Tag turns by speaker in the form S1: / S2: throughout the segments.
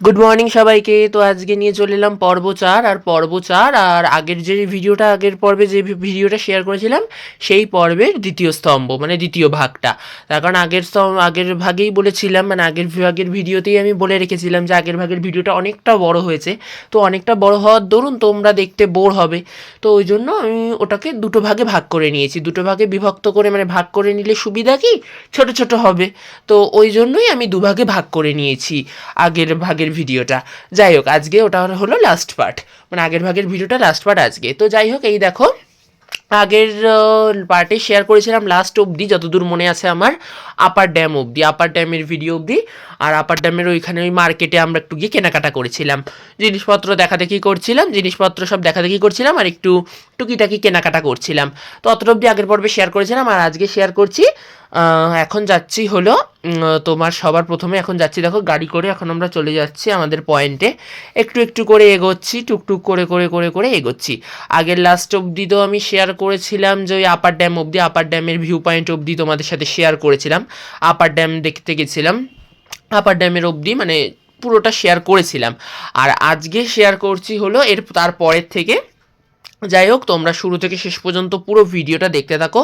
S1: Good morning সবাইকে। তো আজকে নিয়ে চলে এলাম পর্ব চার, আর পর্ব চার আর আগের যে ভিডিওটা, আগের পর্বে যে ভিডিওটা শেয়ার করেছিলাম, সেই পর্বের দ্বিতীয় স্তম্ভ মানে দ্বিতীয় ভাগটা। তার কারণ আগের স্তম্ভ, আগের ভাগেই বলেছিলাম মানে আগের ভাগের ভিডিওতেই আমি বলে রেখেছিলাম যে আগের ভাগের ভিডিওটা অনেকটা বড় হয়েছে। তো অনেকটা বড় হওয়ার দরুন তোমরা দেখতে বোর হবে। তো ওই জন্য আমি ওটাকে দুটো ভাগে ভাগ করে নিয়েছি। দুটো ভাগে বিভক্ত করে মানে ভাগ করে নিলে সুবিধা কি? ছোট ছোট হবে। তো ওই জন্যই আমি দুভাগে ভাগ করে নিয়েছি। আগের ভাগের ভিডিওটা। যাই হোক, আজকে ওটা হলো লাস্ট পার্ট মানে আগের ভাগের ভিডিওটা লাস্ট পার্ট আজকে। তো যাই হোক, এই দেখো, আগের পার্টে শেয়ার করেছিলাম লাস্ট অবধি, যতদূর মনে আছে আমার আপার ড্যাম অবধি আপার ড্যামের ভিডিও অবধি। আর আপার ড্যামের ওইখানে ওই মার্কেটে আমরা একটু গিয়ে কেনাকাটা করেছিলাম। জিনিসপত্র দেখা দেখি করছিলাম, জিনিসপত্র সব দেখা দেখি করছিলাম আর একটু টুকিটাকি কেনাকাটা করছিলাম। তো অতটা অবধি আগের পর্বে শেয়ার করেছিলাম আর আজকে শেয়ার করছি এখন যাচ্ছি হলো তোমার সবার প্রথমে এখন যাচ্ছি। দেখো, গাড়ি করে এখন আমরা চলে যাচ্ছি আমাদের পয়েন্টে একটু একটু করে এগোচ্ছি, টুকটুক করে করে করে করে এগোচ্ছি। আগের লাস্ট অবধি তো আমি শেয়ার করেছিলাম যে ওই আপার ড্যাম অবধি আপার ড্যামের ভিউ পয়েন্ট অবধি তোমাদের সাথে শেয়ার করেছিলাম। আপার ড্যাম দেখতে গেছিলাম। আপার ড্যামের অবধি মানে পুরোটা শেয়ার করেছিলাম। আর আজকে শেয়ার করছি হলো এর তারপরের থেকে যাই হোক, তোমরা শুরু থেকে শেষ পর্যন্ত পুরো ভিডিওটা দেখতে থাকো।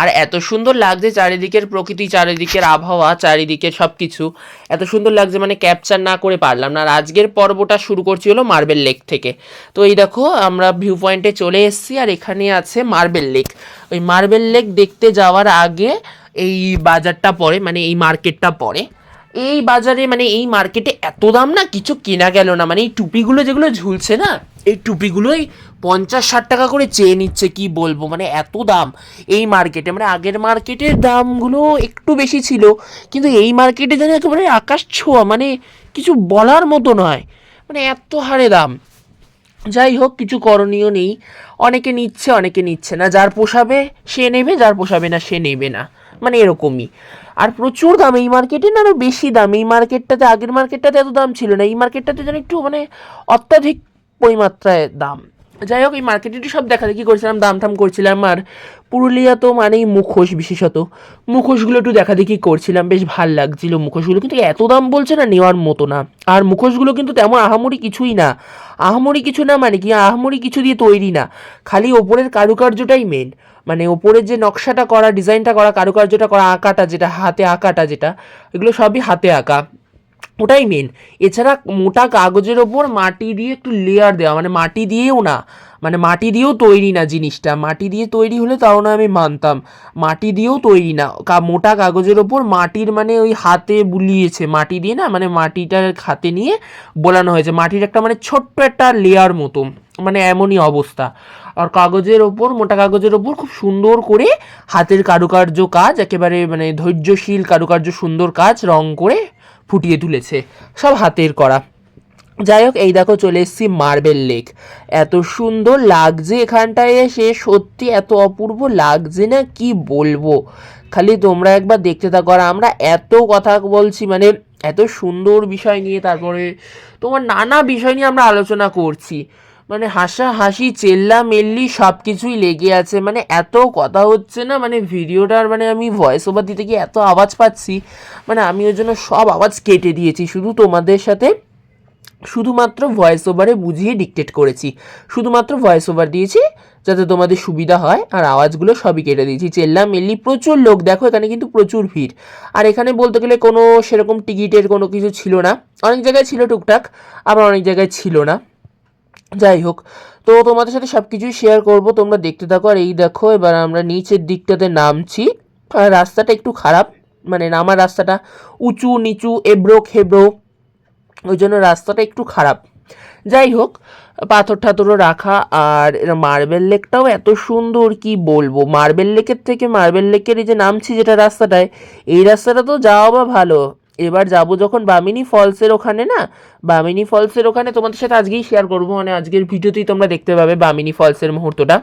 S1: আর এত সুন্দর লাগছে চারিদিকের প্রকৃতি, চারিদিকের আবহাওয়া চারিদিকের সব কিছু এত সুন্দর লাগছে মানে ক্যাপচার না করে পারলাম না। আর আজকের পর্বটা শুরু করছি হলো মার্বেল লেক থেকে। তো এই দেখো, আমরা ভিউ পয়েন্টে চলে এসেছি আর এখানে আছে মার্বেল লেক ওই মার্বেল লেক দেখতে যাওয়ার আগে এই বাজারটা পড়ে মানে এই মার্কেটটা পড়ে। এই বাজারে মানে এই মার্কেটে এত দাম না কিছু কেনা গেল না। মানে এই টুপিগুলো যেগুলো ঝুলছে না, এই টুপিগুলোই পঞ্চাশ ষাট টাকা করে চেয়ে নিচ্ছে, কি বলব? মানে এত দাম। এই মার্কেটে মানে আগের মার্কেটের দামগুলো একটু বেশি ছিল, কিন্তু এই মার্কেটে যেন একেবারে আকাশ ছোঁয়া মানে কিছু বলার মতো নয়। মানে এত হারে দাম। যাই হোক, কিছু করণীয় নেই। অনেকে নিচ্ছে অনেকে নিচ্ছে না। যার পোষাবে সে নেবে, যার পোষাবে না সে নেবে না। মানে এরকমই। আর প্রচুর দাম, এই মার্কেটে না আরও বেশি দাম। এই মার্কেটটাতে আগের মার্কেটটাতে এত দাম ছিল না। এই মার্কেটটাতে যেন একটু মানে অত্যাধিক পরিমাত্রায় দাম। যাই হোক, এই মার্কেটে সব দেখা দেখি করছিলাম, দাম টাম করছিলাম। আর পুরুলিয়া তো মানেই মুখোশ বিশেষত। মুখোশগুলো একটু দেখা দেখি করছিলাম, বেশ ভালো লাগছিল মুখোশগুলো। কিন্তু এত দাম বলছে না নেওয়ার মতো না। আর মুখোশগুলো কিন্তু তেমন আহামরি কিছুই না। আহামরি কিছু না মানে কি, আহামরি কিছু দিয়ে তৈরি না। খালি ওপরের কারুকার্যটাই মেন মানে ওপরের যে নকশাটা করা, ডিজাইনটা করা, কারুকার্যটা করা, আঁকাটা যেটা, হাতে আঁকাটা যেটা, এগুলো সবই হাতে আঁকা। ওটাই মেন এছাড়া মোটা কাগজের ওপর মাটি দিয়ে একটু লেয়ার দেওয়া মানে মাটি দিয়েও না মানে মাটি দিয়েও তৈরি না জিনিসটা। মাটি দিয়ে তৈরি হলে তাও না আমি মানতাম। মাটি দিয়েও তৈরি না। কা- মোটা কাগজের ওপর মাটির মানে ওই হাতে বুলিয়েছে। মাটি দিয়ে না মানে মাটিটার হাতে নিয়ে বোলানো হয়েছে। মাটির একটা মানে ছোট্ট একটা লেয়ার মতো। মানে এমনই অবস্থা। আর কাগজের ওপর, মোটা কাগজের ওপর খুব সুন্দর করে হাতের কারুকার্য কাজ, একেবারে মানে ধৈর্যশীল কারুকার্য সুন্দর কাজ রং করে ফুটিয়ে তুলেছে। সব হাতের করা। যাই হোক, এই দেখো চলে এসেছি মার্বেল লেক এত সুন্দর লাগছে এখানটায় এসে, সত্যি এত অপূর্ব লাগছে না, কি বলব? খালি তোমরা একবার দেখতে থাকো। আর আমরা এত কথা বলছি মানে এত সুন্দর বিষয় নিয়ে তারপরে তোমার নানা বিষয় নিয়ে আমরা আলোচনা করছি। মানে হাসা হাসি, চেল্লা মেল্লি সব কিছুই লেগে আছে। মানে এত কথা হচ্ছে না মানে ভিডিওটার মানে আমি ভয়েস ওভার দিতে গিয়ে এত আওয়াজ পাচ্ছি। মানে আমি ওই জন্য সব আওয়াজ কেটে দিয়েছি। শুধু তোমাদের সাথে শুধুমাত্র ভয়েস ওভারে বুঝিয়ে ডিকটেট করেছি। শুধুমাত্র ভয়েস ওভার দিয়েছি যাতে তোমাদের সুবিধা হয় আর আওয়াজগুলো সবই কেটে দিয়েছি। চেল্লা মেল্লি প্রচুর লোক, দেখো এখানে কিন্তু প্রচুর ভিড়। আর এখানে বলতে গেলে কোনো সেরকম টিকিটের কোনো কিছু ছিল না। অনেক জায়গায় ছিল টুকটাক, আবার অনেক জায়গায় ছিল না। যাই হোক তো তোমাদের সাথে সব কিছুই শেয়ার করব, তোমরা দেখতে থাকো। আর এই দেখো, এবার আমরা নিচের দিকটাতে নামছি। আর রাস্তাটা একটু খারাপ মানে নামার রাস্তাটা উঁচু, নিচু, এবড়ো, খেবড়ো। ওই জন্য রাস্তাটা একটু খারাপ। যাই হোক পাথর ঠাথরও রাখা, আর মার্বেল লেকটাও এত সুন্দর, কি বলব? মার্বেল লেকের থেকে মার্বেল লেকের এই যে নামছি যেটা রাস্তাটায়, এই রাস্তাটা তো যাওয়া বা ভালো। এবার যাব যখন বামিনী ফলসের ওখানে না? বামিনী ফলসের ওখানে তোমাদের সাথে আজকেই শেয়ার করব। মানে আজকের ভিডিওতেই তোমরা দেখতে পাবে বামিনী ফলসের মুহূর্তটা।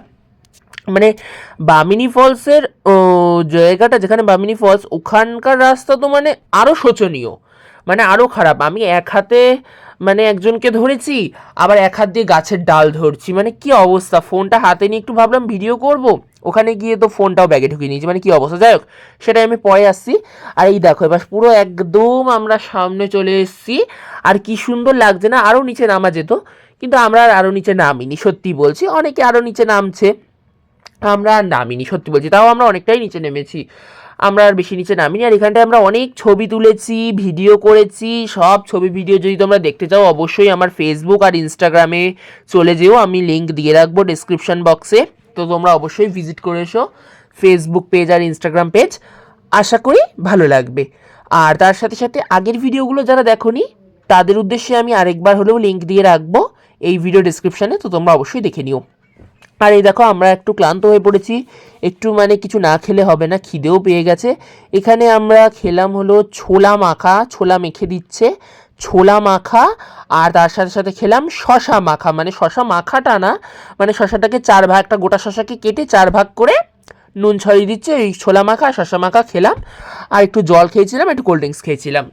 S1: মানে বামিনী ফলসের জায়গাটা যেখানে বামিনী ফলস, ওখানকার রাস্তা তো মানে আরও শোচনীয়। মানে আরও খারাপ। আমি এক হাতে মানে একজনকে ধরেছি, আবার এক হাত দিয়ে গাছের ডাল ধরছি। মানে কি অবস্থা? ফোনটা হাতে নিয়ে একটু ভাবলাম ভিডিও করব? ওখানে গিয়ে তো ফোনটাও ব্যাগে ঢুকিয়ে নিয়েছি। মানে কি অবস্থা? যাই হোক, সেটাই আমি পরে আসছি। আর এই দেখো, এবার পুরো একদম আমরা সামনে চলে এসেছি। আর কি সুন্দর লাগছে না আরও নিচে নামা যেত। কিন্তু আমরা আর আরও নিচে নামিনি, সত্যি বলছি। অনেকে আরও নিচে নামছে, আমরা নামিনি, সত্যি বলছি। তাও আমরা অনেকটাই নিচে নেমেছি। আমরা আর বেশি নিচে নামিনি। আর এখানটায় আমরা অনেক ছবি তুলেছি, ভিডিও করেছি। সব ছবি, ভিডিও যদি তোমরা দেখতে চাও, অবশ্যই আমার ফেসবুক আর ইনস্টাগ্রামে চলে যেও। আমি লিঙ্ক দিয়ে রাখব ডিসক্রিপশন বক্সে তো তোমরা অবশ্যই ভিজিট করে এসো ফেসবুক পেজ আর ইনস্টাগ্রাম পেজ আশা করি ভালো লাগবে। আর তার সাথে সাথে আগের ভিডিওগুলো যারা দেখোনি, তাদের উদ্দেশ্যে আমি আরেকবার হলেও লিঙ্ক দিয়ে রাখব এই ভিডিও ডিসক্রিপশানে তো তোমরা অবশ্যই দেখে নিও। আর এই দেখো, আমরা একটু ক্লান্ত হয়ে পড়েছি। একটু মানে কিছু না খেলে হবে না, খিদেও পেয়ে গেছে। এখানে আমরা খেলাম হলো ছোলা মাখা, ছোলা মেখে দিচ্ছে। ছোলা মাখা আর তার সাথে সাথে খেলাম শশা মাখা। মানে শশা মাখাটা না মানে শশাটাকে চার ভাগ, একটা গোটা শশাকে কেটে চার ভাগ করে নুন ছড়িয়ে দিচ্ছে, এই ছোলা মাখা শশা মাখা খেলাম। আর একটু জল খেয়েছিলাম, একটু কোল্ড ড্রিঙ্কস খেয়েছিলাম।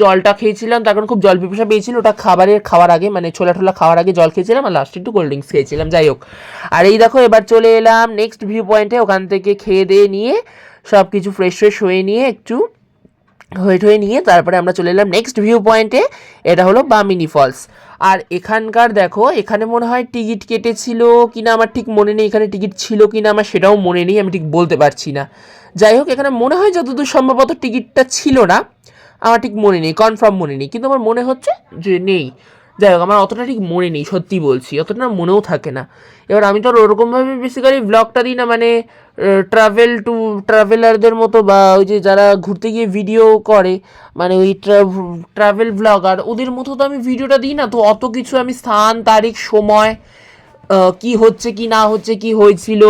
S1: জলটা খেয়েছিলাম তখন খুব জল পিপাসা পেয়েছিল, ওটা খাবারের খাওয়ার আগে মানে ছোলা ঠোলা খাওয়ার আগে জল খেয়েছিলাম আর লাস্টে একটু কোল্ড ড্রিঙ্কস খেয়েছিলাম, যাই হোক। আর এই দেখো, এবার চলে এলাম নেক্সট ভিউ পয়েন্টে ওখান থেকে খেয়ে দিয়ে নিয়ে সব কিছু ফ্রেশ ফ্রেশ হয়ে নিয়ে একটু হয়ে ঠয়ে নিয়ে তারপরে আমরা চলে এলাম নেক্সট ভিউ পয়েন্টে এটা হলো বামিনি ফলস আর এখানকার দেখো, এখানে মনে হয় টিকিট কেটেছিল কি না আমার ঠিক মনে নেই, এখানে টিকিট ছিল কি না আমার সেটাও মনে নেই, আমি ঠিক বলতে পারছি না। যাই হোক, এখানে মনে হয় যতদূর সম্ভবত টিকিটটা ছিল না, আমার ঠিক মনে নেই কনফার্ম মনে নেই, কিন্তু আমার মনে হচ্ছে যে নেই। যাই হোক, আমার অতটা ঠিক মনে নেই, সত্যি বলছি, অতটা মনেও থাকে না। এবার আমি তো আর ওরকমভাবে বেসিক্যালি ব্লগটা দিই না মানে ট্রাভেল টু ট্রাভেলারদের মতো বা ওই যে যারা ঘুরতে গিয়ে ভিডিও করে মানে ওই ট্রাভেল ব্লগার ওদের মতো তো আমি ভিডিওটা দিই না, তো অত কিছু আমি স্থান, তারিখ, সময় কি হচ্ছে, কি না হচ্ছে, কি হয়েছিল,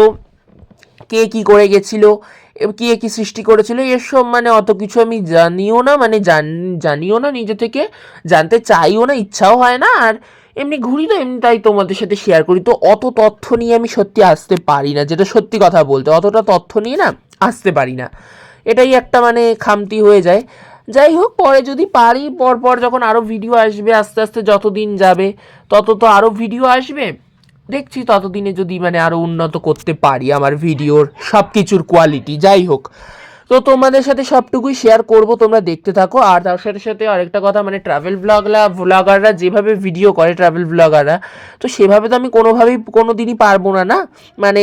S1: কে কি করে গেছিল কে কি সৃষ্টি করেছিল এসব মানে অত কিছু আমি জানিও না মানে জান, জানিও না, নিজে থেকে জানতে চাইও না, ইচ্ছাও হয় না, আর এমনি ঘুরি তো এমনি তাই তোমাদের সাথে শেয়ার করি। তো অত তথ্য নিয়ে আমি সত্যি আসতে পারি না, যেটা সত্যি কথা বলতে, অতটা তথ্য নিয়ে না আসতে পারি না। এটাই একটা মানে খামতি হয়ে যায়। যাই হোক, পরে যদি পারি, পরপর যখন আরও ভিডিও আসবে, আস্তে আস্তে যত দিন যাবে, তত তো আরও ভিডিও আসবে। দেখছি ততদিনে যদি মানে আরও উন্নত করতে পারি আমার ভিডিওর সব কিছুর কোয়ালিটি যাই হোক। তো তোমাদের সাথে সবটুকুই শেয়ার করব, তোমরা দেখতে থাকো। আর তার সাথে সাথে আরেকটা কথা মানে ট্রাভেল ব্লগরা ব্লগাররা যেভাবে ভিডিও করে ট্রাভেল ব্লগাররা তো সেভাবে তো আমি কোনোভাবেই কোনো দিনই পারব না না? মানে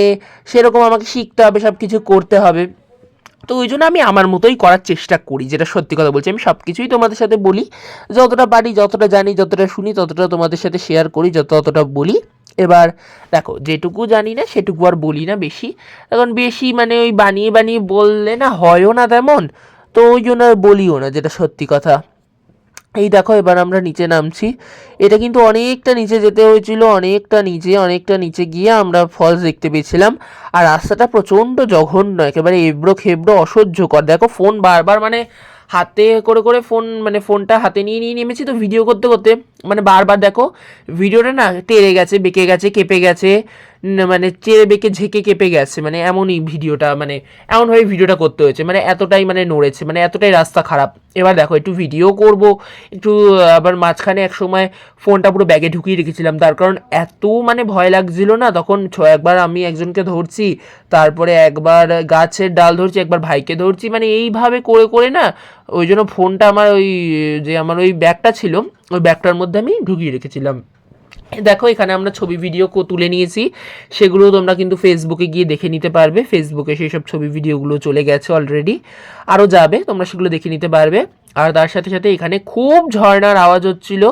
S1: সেরকম আমাকে শিখতে হবে সব কিছু করতে হবে। তো ওই জন্য আমি আমার মতোই করার চেষ্টা করি, যেটা সত্যি কথা বলছি। আমি সব কিছুই তোমাদের সাথে বলি, যতটা পারি, যতটা জানি, যতটা শুনি, ততটা তোমাদের সাথে শেয়ার করি, যত ততটা বলি। এবার দেখো, যেটুকু জানি না, সেটুকু আর বলি না বেশি। এখন বেশি মানে ওই বানিয়ে বানিয়ে বললে না হয়ও না তেমন, তো ওই জন্য আর বলিও না, যেটা সত্যি কথা। এই দেখো, এবার আমরা নিচে নামছি। এটা কিন্তু অনেকটা নিচে যেতে হয়েছিল, অনেকটা নিচে অনেকটা নিচে গিয়ে আমরা ফলস দেখতে পেয়েছিলাম। আর রাস্তাটা প্রচণ্ড জঘন্য, একেবারে এবড়ো খেবড়ো অসহ্যকর। দেখো ফোন বারবার মানে হাতে করে করে ফোন মানে ফোনটা হাতে নিয়ে নিয়ে নেমেছি তো ভিডিও করতে করতে। মানে বারবার দেখো ভিডিওটা না টেরে গেছে, বেঁকে গেছে, কেঁপে গেছে। মানে চেড়ে বেঁকে ঝেঁকে কেঁপে গেছে মানে এমনই ভিডিওটা মানে এমনভাবে ভিডিওটা করতে হয়েছে মানে এতটাই মানে নড়েছে মানে এতটাই রাস্তা খারাপ। এবার দেখো, একটু ভিডিও করব, একটু আবার মাঝখানে এক সময় ফোনটা পুরো ব্যাগে ঢুকিয়ে রেখেছিলাম, তার কারণ এত মানে ভয় লাগছিল না, তখন ছ- একবার আমি একজনকে ধরছি, তারপরে একবার গাছের ডাল ধরছি, একবার ভাইকে ধরছি মানে এইভাবে করে করে না, ওই জন্য ফোনটা আমার ওই, যে আমার ওই ব্যাগটা ছিল, ওই ব্যাগটার মধ্যে আমি ঢুকিয়ে রেখেছিলাম। দেখো, এখানে আমরা ছবি ভিডিও তুলে নিয়েছি। সেগুলো তোমরা কিন্তু ফেসবুকে গিয়ে দেখে নিতে পারবে। ফেসবুকে সেই সব ছবি ভিডিওগুলো চলে গেছে অলরেডি আরও যাবে, তোমরা সেগুলো দেখে নিতে পারবে। আর তার সাথে সাথে এখানে খুব ঝর্ণার আওয়াজ হচ্ছিল।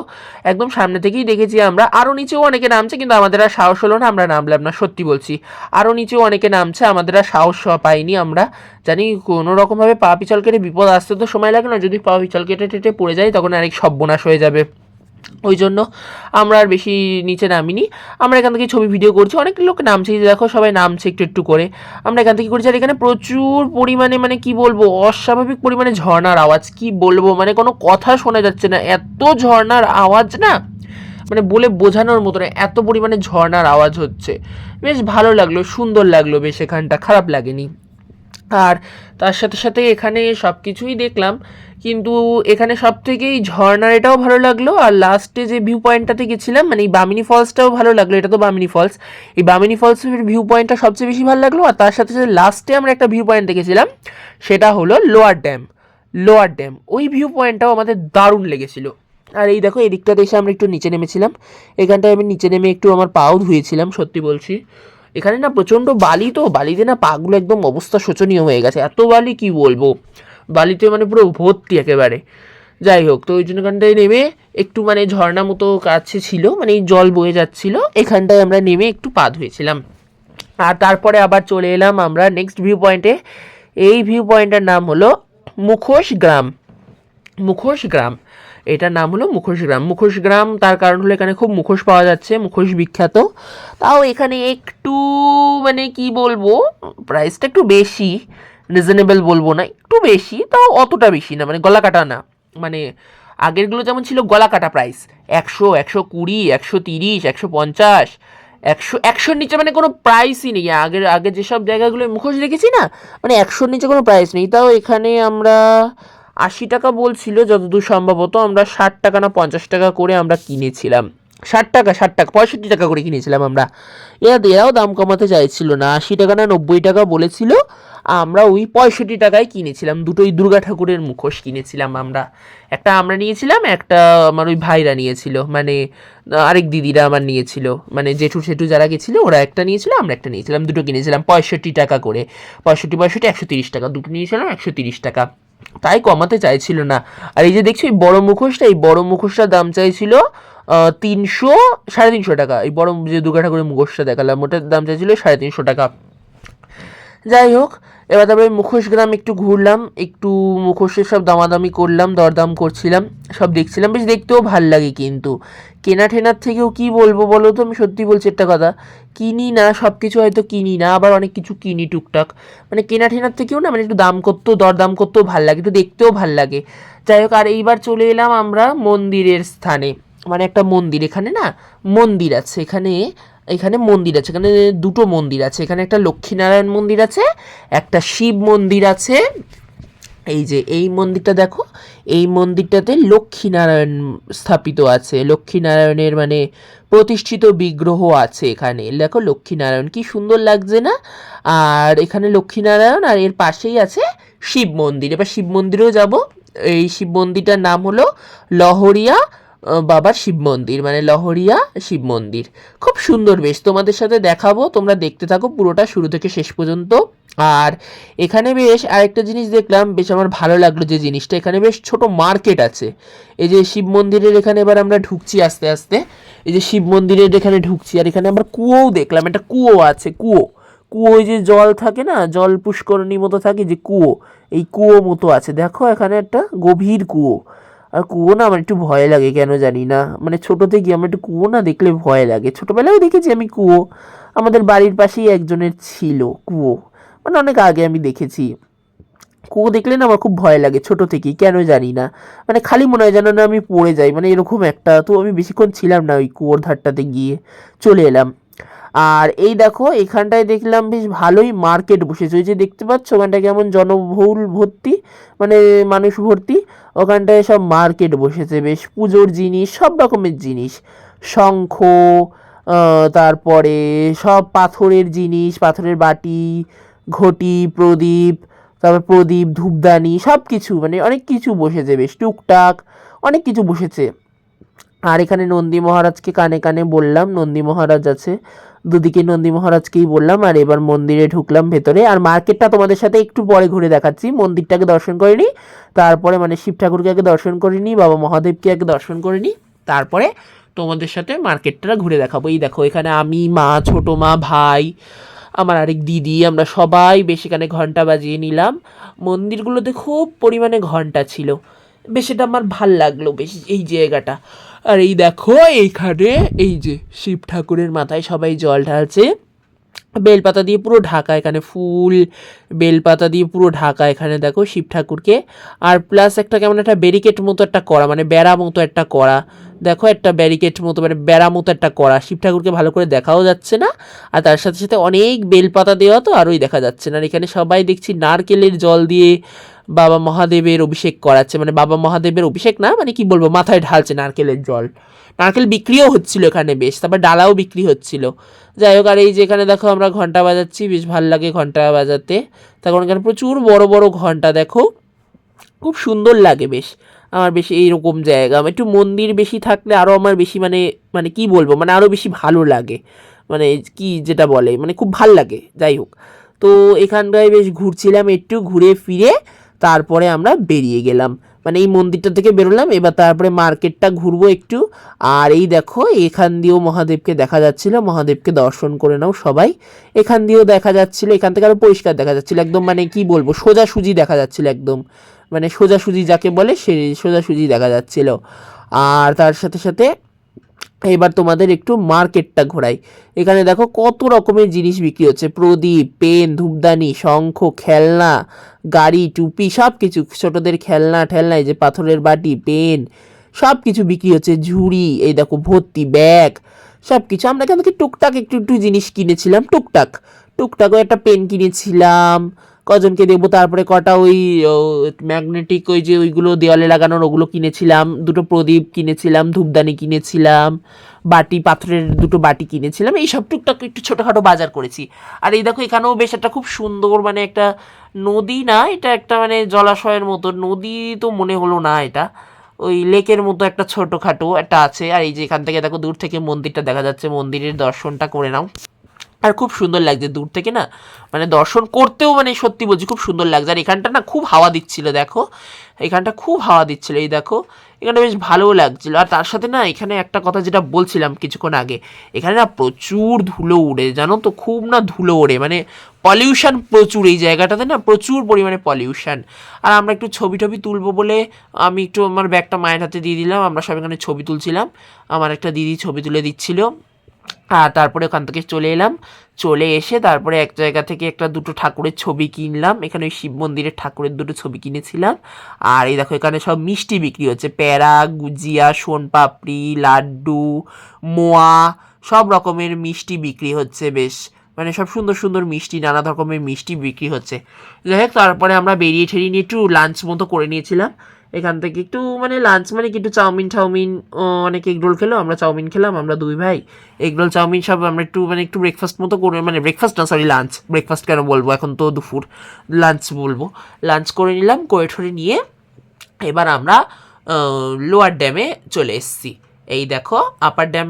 S1: একদম সামনে থেকেই দেখেছি আমরা। আরও নিচেও অনেকে নামছে, কিন্তু আমাদের আর সাহস হলো না, আমরা নামলাম না, সত্যি বলছি। আরও নিচেও অনেকে নামছে, আমাদের আর সাহস পাইনি আমরা। জানি কোনো রকমভাবে পা পিছল কেটে বিপদ আসতে তো সময় লাগে না, যদি পা পিছল কেটে টেটে পড়ে যায় তখন আরেক সর্বনাশ হয়ে যাবে। ওই জন্য আমরা আর বেশি নিচে নামিনি। আমরা এখান থেকে ছবি ভিডিও করছি। অনেক লোক নামছে দেখো সবাই নামছে একটু একটু করে। আমরা এখান থেকে করছি আর এখানে প্রচুর পরিমাণে মানে কি বলব, অস্বাভাবিক পরিমাণে ঝর্ণার আওয়াজ, কি বলব? মানে কোনো কথা শোনা যাচ্ছে না। এত ঝর্ণার আওয়াজ না? মানে বলে বোঝানোর মতো না, এত পরিমাণে ঝর্ণার আওয়াজ হচ্ছে। বেশ ভালো লাগল, সুন্দর লাগল বেশ এখানটা, খারাপ লাগেনি। আর তার সাথে সাথে এখানে সব কিছুই দেখলাম। কিন্তু এখানে সব থেকেই ঝর্ণার এটাও ভালো লাগল, আর লাস্টে যে ভিউ পয়েন্টটাতে গেছিলাম মানে এই বামিনী ফলসটাও ভালো লাগল, এটা তো বামিনী ফলস এই বামিনী ফলসের ভিউ পয়েন্টটা সবচেয়ে বেশি ভালো লাগল, আর তার সাথে সাথে লাস্টে আমরা একটা ভিউ পয়েন্ট দেখেছিলাম সেটা হলো লোয়ার ড্যাম লোয়ার ড্যাম। ওই ভিউ পয়েন্টটাও আমাদের দারুণ লেগেছিল। আর এই দেখো, এদিকটাতে এসে আমরা একটু নিচে নেমেছিলাম, এখানটায় আমি নিচে নেমে একটু আমার পাও ধুয়েছিলাম, সত্যি বলছি। এখানে না প্রচণ্ড বালি তো, বালিতে না পাগুলো একদম অবস্থা শোচনীয় হয়ে গেছে, এত বালি কি বলব? বালিতে মানে পুরো ভর্তি একেবারে। যাই হোক, তো ওই জন্য এখানটায় নেমে একটু মানে ঝর্ণা মতো কাছে ছিল মানে জল বয়ে যাচ্ছিল, এখানটায় আমরা নেমে একটু পা ধুয়েছিলাম আর তারপরে আবার চলে এলাম আমরা নেক্সট ভিউ পয়েন্টে এই ভিউ পয়েন্টের নাম হলো মুখোশ গ্রাম। মুখোশ গ্রাম। এটার নাম হলো মুখোশ গ্রাম। মুখোশ গ্রাম, তার কারণ হলো এখানে খুব মুখোশ পাওয়া যাচ্ছে, মুখোশ বিখ্যাত। তাও এখানে একটু মানে কি বলব প্রাইসটা একটু বেশি। রিজনেবল বলব না, একটু বেশি, তাও অতটা বেশি না মানে গলা কাটা না। মানে আগেরগুলো যেমন ছিল গলা কাটা প্রাইস একশো একশো কুড়ি, একশো তিরিশ, একশো পঞ্চাশ, একশো, একশোর নিচে মানে কোনো প্রাইসই নেই। আগের, আগে যেসব জায়গাগুলো মুখোশ রেখেছি না মানে একশোর নিচে কোনো প্রাইস নেই। তাও এখানে আমরা আশি টাকা বলছিল, যতদূর সম্ভবত আমরা ষাট টাকা না পঞ্চাশ টাকা করে আমরা কিনেছিলাম। ষাট টাকা ষাট টাকা, পঁয়ষট্টি টাকা করে কিনেছিলাম আমরা। এরা এরাও দাম কমাতে চাইছিল না, আশি টাকা না নব্বই টাকা বলেছিল। আমরা ওই পঁয়ষট্টি টাকায় কিনেছিলাম, দুটোই দুর্গা ঠাকুরের মুখোশ কিনেছিলাম আমরা। একটা আমরা নিয়েছিলাম, একটা আমার ওই ভাইরা নিয়েছিল মানে আরেক দিদিরা আমার নিয়েছিল। মানে জেঠু সেঠু যারা গেছিল, ওরা একটা নিয়েছিল, আমরা একটা নিয়েছিলাম, দুটো কিনেছিলাম, পঁয়ষট্টি টাকা করে। পঁয়ষট্টি পঁয়ষট্টি, একশো তিরিশ টাকা দুটো নিয়েছিলাম, একশো তিরিশ টাকা। তাই কমাতে চাইছিল না। আর এই যে দেখছ, এই বড় মুখোশটা, এই বড় মুখোশটার দাম চাইছিল তিনশো, সাড়ে তিনশো টাকা। এই বড় যে দুর্গা ঠাকুরের মুখোশটা দেখালাম, ওটার দাম চাইছিল সাড়ে তিনশো টাকা। যাই হোক, এবার তারপরে মুখোশ গ্রাম একটু ঘুরলাম, একটু মুখোশের সব দামাদামি করলাম, দরদাম করছিলাম, সব দেখছিলাম। বেশ দেখতেও ভালো লাগে কিন্তু। কেনা ঠেনার থেকেও কি বলব বলো তো? আমি সত্যি বলছি একটা কথা, কিনি না সব কিছু হয়তো কিনি না, আবার অনেক কিছু কিনি টুকটাক। মানে কেনা ঠেনার থেকেও না মানে একটু দাম করতেও, দরদাম করতেও ভালো লাগে, একটু দেখতেও ভালো লাগে। যাই হোক, আর এইবার চলে এলাম আমরা মন্দিরের স্থানে। মানে একটা মন্দির, এখানে না মন্দির আছে, এখানে এখানে মন্দির আছে, এখানে দুটো মন্দির আছে, এখানে একটা লক্ষ্মীনারায়ণ মন্দির আছে, একটা শিব মন্দির আছে, এই যে এই মন্দিরটা দেখো, এই মন্দিরটাতে লক্ষ্মীনারায়ণ স্থাপিত আছে, লক্ষ্মীনারায়ণের মানে প্রতিষ্ঠিত বিগ্রহ আছে এখানে, দেখো লক্ষ্মীনারায়ণ কি সুন্দর লাগছে না, আর এখানে লক্ষ্মীনারায়ণ আর এর পাশেই আছে শিব মন্দির, এবার শিব মন্দিরেও যাব, এই শিব মন্দিরটার নাম হলো লহরিয়া বাবার শিব মন্দির মানে লহরিয়া শিব মন্দির। খুব সুন্দর বেশ, তোমাদের সাথে দেখাবো, তোমরা দেখতে থাকো পুরোটা শুরু থেকে শেষ পর্যন্ত। আর এখানে বেশ আরেকটা জিনিস দেখলাম, বেশ আমার ভালো লাগল যে জিনিসটা, এখানে বেশ ছোট মার্কেট আছে। এই যে শিব মন্দিরের এখানে এবার আমরা ঢুকছি আস্তে আস্তে। এই যে শিব মন্দিরের এখানে ঢুকছি, আর এখানে আমরা কুয়োও দেখলাম, একটা কুয়ো আছে, কুয়ো। কুয়ো যে জল থাকে না, জল পুষ্করণী মতো থাকে, যে কুয়ো, এই কুয়ো মতো আছে। দেখো এখানে একটা গভীর কুয়ো। আর কুয়ো না আমার একটু ভয় লাগে, কেন জানি না। মানে ছোট থেকে আমার একটু কুয়ো না দেখলে ভয় লাগে। ছোটবেলায় দেখেছি আমি কুয়ো। আমাদের বাড়ির পাশেই একজনের ছিল কুয়ো। মানে অনেক আগে আমি দেখেছি। কুয়ো দেখলে না আমার খুব ভয় লাগে ছোট থেকেই কেন জানি না। মানে খালি মনে হয় যেন না আমি পড়ে যাই মানে এরকম একটা। তো আমি বেশিক্ষণ ছিলাম না ওই কুয়োর ধারটাতে গিয়ে। চলে এলাম। আর এই দেখো, এখানটায় দেখলাম বেশ ভালোই মার্কেট বসেছে। ওই যে দেখতে পাচ্ছ ওখানটা কেমন জনবহুল ভর্তি মানে মানুষ ভর্তি, ওখানটায় সব মার্কেট বসেছে। বেশ পুজোর জিনিস, সব রকমের জিনিস। শঙ্খ তারপরে সব পাথরের জিনিস, পাথরের বাটি, ঘটি, প্রদীপ, তারপর প্রদীপ, ধূপদানি সব কিছু মানে অনেক কিছু বসেছে। বেশ টুকটাক অনেক কিছু বসেছে। আর এখানে নন্দী মহারাজকে কানে কানে বললাম, নন্দী মহারাজ আছে। দুদিকে নন্দী মহারাজকেই বললাম, আর এবার মন্দিরে ঢুকলাম ভেতরে। আর মার্কেটটা তোমাদের সাথে একটু পরে ঘুরে দেখাচ্ছি। মন্দিরটাকে দর্শন করে নিই তারপরে মানে শিব ঠাকুরকে আগে দর্শন করে নিই বাবা মহাদেবকে আগে দর্শন করে নিই তারপরে তোমাদের সাথে মার্কেটটা ঘুরে দেখাবো। এই দেখো, এখানে আমি, মা, ছোট মা, ভাই, আমার আরেক দিদি, আমরা সবাই বেশ এখানে ঘণ্টা বাজিয়ে নিলাম। মন্দিরগুলোতে খুব পরিমাণে ঘণ্টা ছিল। বেশ এটা আমার ভালো লাগল বেশ এই জায়গাটা। আর এই দেখো, এইখানে এই যে শিব ঠাকুরের মাথায় সবাই জল ঢালছে। বেলপাতা দিয়ে পুরো ঢাকা এখানে, ফুল, বেলপাতা দিয়ে পুরো ঢাকা এখানে দেখো শিব ঠাকুরকে। আর প্লাস একটা কেমন একটা ব্যারিকেড মতো একটা করা মানে বেড়া মতো একটা করা। দেখো একটা ব্যারিকেড মতো মানে বেড়া মতো একটা করা। শিব ঠাকুরকে ভালো করে দেখাও যাচ্ছে না। আর তার সাথে সাথে অনেক বেলপাতা দেওয়া তো আরোই দেখা যাচ্ছে না। আর এখানে সবাই দেখছি নারকেলের জল দিয়ে বাবা মহাদেবের অভিষেক করাচ্ছে মানে বাবা মহাদেবের অভিষেক না মানে কি বলব, মাথায় ঢালছে নারকেলের জল। নারকেল বিক্রিও হচ্ছিল এখানে বেশ, তারপর ডালাও বিক্রি হচ্ছিল। যাই হোক, আর এই যে এখানে দেখো আমরা ঘণ্টা বাজাচ্ছি, বেশ ভালো লাগে ঘণ্টা বাজাতে। তখন এখানে প্রচুর বড় বড় ঘণ্টা, দেখো। খুব সুন্দর লাগে বেশ, আমার বেশি এইরকম জায়গা। একটু মন্দির বেশি থাকলে আরও আমার বেশি মানে মানে কি বলব মানে আরও বেশি ভালো লাগে। মানে কি যেটা বলে মানে খুব ভালো লাগে, যাই হোক। তো এখানটায় বেশ ঘুরছিলাম একটু ঘুরে ফিরে তারপরে আমরা বেরিয়ে গেলাম। মানে এই মন্দিরটা থেকে বেরোলাম, এবার তারপরে মার্কেটটা ঘুরবো একটু। আর এই দেখো, এখান দিয়েও মহাদেবকে দেখা যাচ্ছিল। মহাদেবকে দর্শন করে নাও সবাই। এখান দিয়েও দেখা যাচ্ছিল, এখান থেকে আরও পরিষ্কার দেখা যাচ্ছিল। একদম মানে কি বলব, সোজাসুজি দেখা যাচ্ছিল একদম। মানে সোজাসুজি যাকে বলে সে সোজাসুজি দেখা যাচ্ছিল। আর তার সাথে সাথে এবার তোমাদের একটু মার্কেটটা ঘোরাই। এখানে দেখো কত রকমের জিনিস বিক্রি হচ্ছে। প্রদীপ, পেন, ধূপদানি, শঙ্খ, খেলনা, গাড়ি, টুপি সব কিছু ছোটদের খেলনা ঠেলনা, এই যে পাথরের বাটি, পেন সব কিছু বিক্রি হচ্ছে। ঝুড়ি, এই দেখো ভর্তি ব্যাগ সব কিছু আমরা কেন কি টুকটাক একটু একটু জিনিস কিনেছিলাম, টুকটাক। টুকটাকও একটা পেন কিনেছিলাম কজনকে দেবো তারপরে কটা ওই ম্যাগনেটিক ওই যে ওইগুলো দেওয়ালে লাগানোর, ওগুলো কিনেছিলাম। দুটো প্রদীপ কিনেছিলাম, ধূপদানি কিনেছিলাম, বাটি, পাথরের দুটো বাটি কিনেছিলাম। এই সব টুকটাক একটু ছোটোখাটো বাজার করেছি। আর এই দেখো, এখানেও বেশ একটা খুব সুন্দর মানে একটা নদী না, এটা একটা মানে জলাশয়ের মতো। নদী তো মনে হলো না এটা। ওই লেকের মতো একটা ছোটোখাটো একটা আছে। আর এই যে এখান থেকে দেখো, দূর থেকে মন্দিরটা দেখা যাচ্ছে। মন্দিরের দর্শনটা করে নাও। আর খুব সুন্দর লাগছে দূর থেকে না। মানে দর্শন করতেও মানে সত্যি বলছি খুব সুন্দর লাগছে। আর এখানটা না খুব হাওয়া দিচ্ছিল, দেখো। এখানটা খুব হাওয়া দিচ্ছিল, এই দেখো। এখানটা বেশ ভালোও লাগছিল। আর তার সাথে না এখানে একটা কথা যেটা বলছিলাম কিছুক্ষণ আগে, এখানে না প্রচুর ধুলো উড়ে, জানো তো, খুব না ধুলো ওড়ে। মানে পলিউশন প্রচুর, এই জায়গাটাতে না প্রচুর পরিমাণে পলিউশন আর আমরা একটু ছবি টবি তুলবো বলে আমি একটু আমার ব্যাগটা মায়ের হাতে দিয়ে দিলাম। আমরা সব এখানে ছবি তুলছিলাম। আমার একটা দিদি ছবি তুলে দিচ্ছিল। আর তারপরে ওখান থেকে চলে এলাম। চলে এসে তারপরে এক জায়গা থেকে একটা দুটো ঠাকুরের ছবি কিনলাম। এখানে ওই শিব মন্দিরের ঠাকুরের দুটো ছবি কিনেছিলাম। আর এই দেখো, এখানে সব মিষ্টি বিক্রি হচ্ছে। প্যারা, গুজিয়া, সোনপাপড়ি, লাড্ডু, মোয়া, সব রকমের মিষ্টি বিক্রি হচ্ছে বেশ। মানে সব সুন্দর সুন্দর মিষ্টি, নানা রকমের মিষ্টি বিক্রি হচ্ছে। যাই হোক, তারপরে আমরা বেরিয়ে ঠেরিয়ে নিয়ে একটু লাঞ্চ মতো করে নিয়েছিলাম। এখান থেকে একটু মানে লাঞ্চ মানে একটু চাউমিন টাউমিন অনেক এগ রোল খেলো, আমরা চাউমিন খেলাম, আমরা দুই ভাই। এগ রোল, চাউমিন সব আমরা একটু মানে একটু ব্রেকফাস্ট মতো করে মানে ব্রেকফাস্ট না সরি লাঞ্চ ব্রেকফাস্ট কেন বলব? এখন তো দুপুর লাঞ্চ বলব। লাঞ্চ করে নিলাম, করে ঠরে নিয়ে এবার আমরা লোয়ার ড্যামে চলে এসেছি। এই দেখো আপার ড্যাম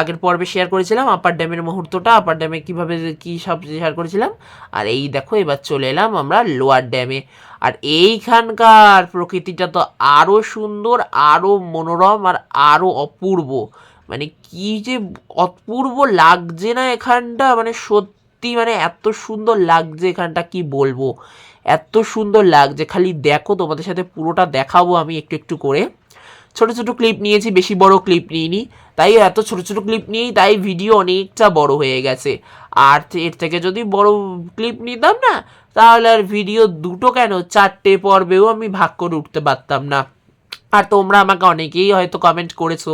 S1: আগের পর্বে শেয়ার করেছিলাম আপার ড্যামের মুহূর্তটা আপার ড্যামে কীভাবে কী সব শেয়ার করেছিলাম। আর এই দেখো, এবার চলে এলাম আমরা লোয়ার ড্যামে। আর এইখানকার প্রকৃতিটা তো আরও সুন্দর আরও মনোরম আর আরও অপূর্ব। মানে কি যে অপূর্ব লাগছে না এখানটা মানে সত্যি মানে এত সুন্দর লাগছে এখানটা, কি বলব? এত সুন্দর লাগছে। খালি দেখো তোমাদের সাথে পুরোটা দেখাবো আমি একটু একটু করে। ছোট ছোট ক্লিপ নিয়েছি, বেশি বড় ক্লিপ নিইনি। তাই এত ছোট ছোট ক্লিপ নিয়েই তাই ভিডিও অনেকটা বড় হয়ে গেছে। আর এর থেকে যদি বড় ক্লিপ নিতাম না, তাহলে আর ভিডিও দুটো কেন? চারটে পর্বেও আমি ভাগ করে উঠতে পারতাম না। আর তোমরা আমাকে অনেকেই হয়তো কমেন্ট করেছ।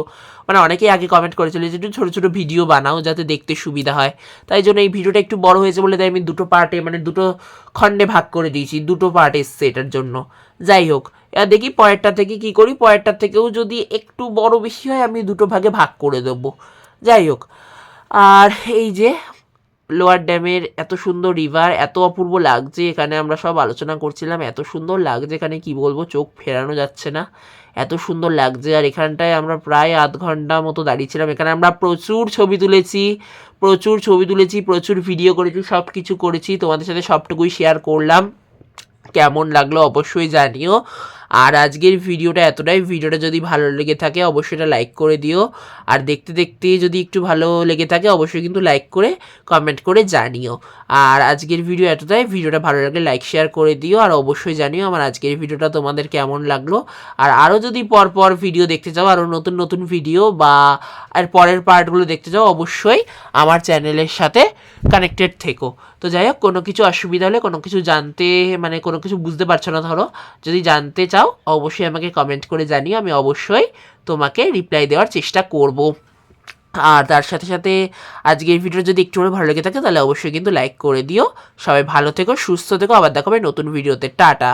S1: মানে অনেকেই আগে কমেন্ট করেছিল যে একটু ছোটো ছোটো ভিডিও বানাও যাতে দেখতে সুবিধা হয়। তাই জন্য এই ভিডিওটা একটু বড় হয়েছে বলে তাই আমি দুটো পার্টে মানে দুটো খণ্ডে ভাগ করে দিয়েছি, দুটো পার্ট এসছে এটার জন্য। যাই হোক এবার দেখি পরেরটা থেকে কি করি পরেরটা থেকেও যদি একটু বড় বেশি হয়, আমি দুটো ভাগে ভাগ করে দেবো। যাই হোক, আর এই যে লোয়ার ড্যামের এত সুন্দর রিভার, এত অপূর্ব লাগছে এখানে, আমরা সব আলোচনা করছিলাম, এত সুন্দর লাগছে এখানে, কি বলব, চোখ ফেরানো যাচ্ছে না। এত সুন্দর লাগছে, আর এখানটায় আমরা প্রায় আধ ঘণ্টা মতো দাঁড়িয়েছিলাম। এখানে আমরা প্রচুর ছবি তুলেছি, প্রচুর ছবি তুলেছি, প্রচুর ভিডিও করেছি সব কিছু করেছি। তোমাদের সাথে সবটুকুই শেয়ার করলাম। কেমন লাগল অবশ্যই জানিও। আর আজকের ভিডিওটা এতটাই। ভিডিওটা যদি ভালো লেগে থাকে, অবশ্যই এটা লাইক করে দিও। আর দেখতে দেখতে যদি একটু ভালো লেগে থাকে, অবশ্যই কিন্তু লাইক করে কমেন্ট করে জানিও। আর আজকের ভিডিও এতটাই। ভিডিওটা ভালো লাগলে লাইক শেয়ার করে দিও। আর অবশ্যই জানিও আমার আজকের ভিডিওটা তোমাদের কেমন লাগল। আর আরও যদি পর পর ভিডিও দেখতে চাও, আরও নতুন নতুন ভিডিও বা আর পরের পার্টগুলো দেখতে চাও, অবশ্যই আমার চ্যানেলের সাথে কানেক্টেড থেকো। তো যাই হোক, কোনো কিছু অসুবিধা হলে, কোনো কিছু জানতে মানে কোনো কিছু বুঝতে পারছ না ধরো, যদি জানতে চাও, অবশ্যই আমাকে কমেন্ট করে জানিও, আমি অবশ্যই তোমাকে রিপ্লাই দেওয়ার চেষ্টা করব। আর তার সাথে সাথে আজকের ভিডিও যদি একটু ভালো লেগে থাকে, তাহলে অবশ্যই কিন্তু লাইক করে দিও। সবাই ভালো থেকো, সুস্থ থেকো, আবার দেখাবে নতুন ভিডিওতে টাটা।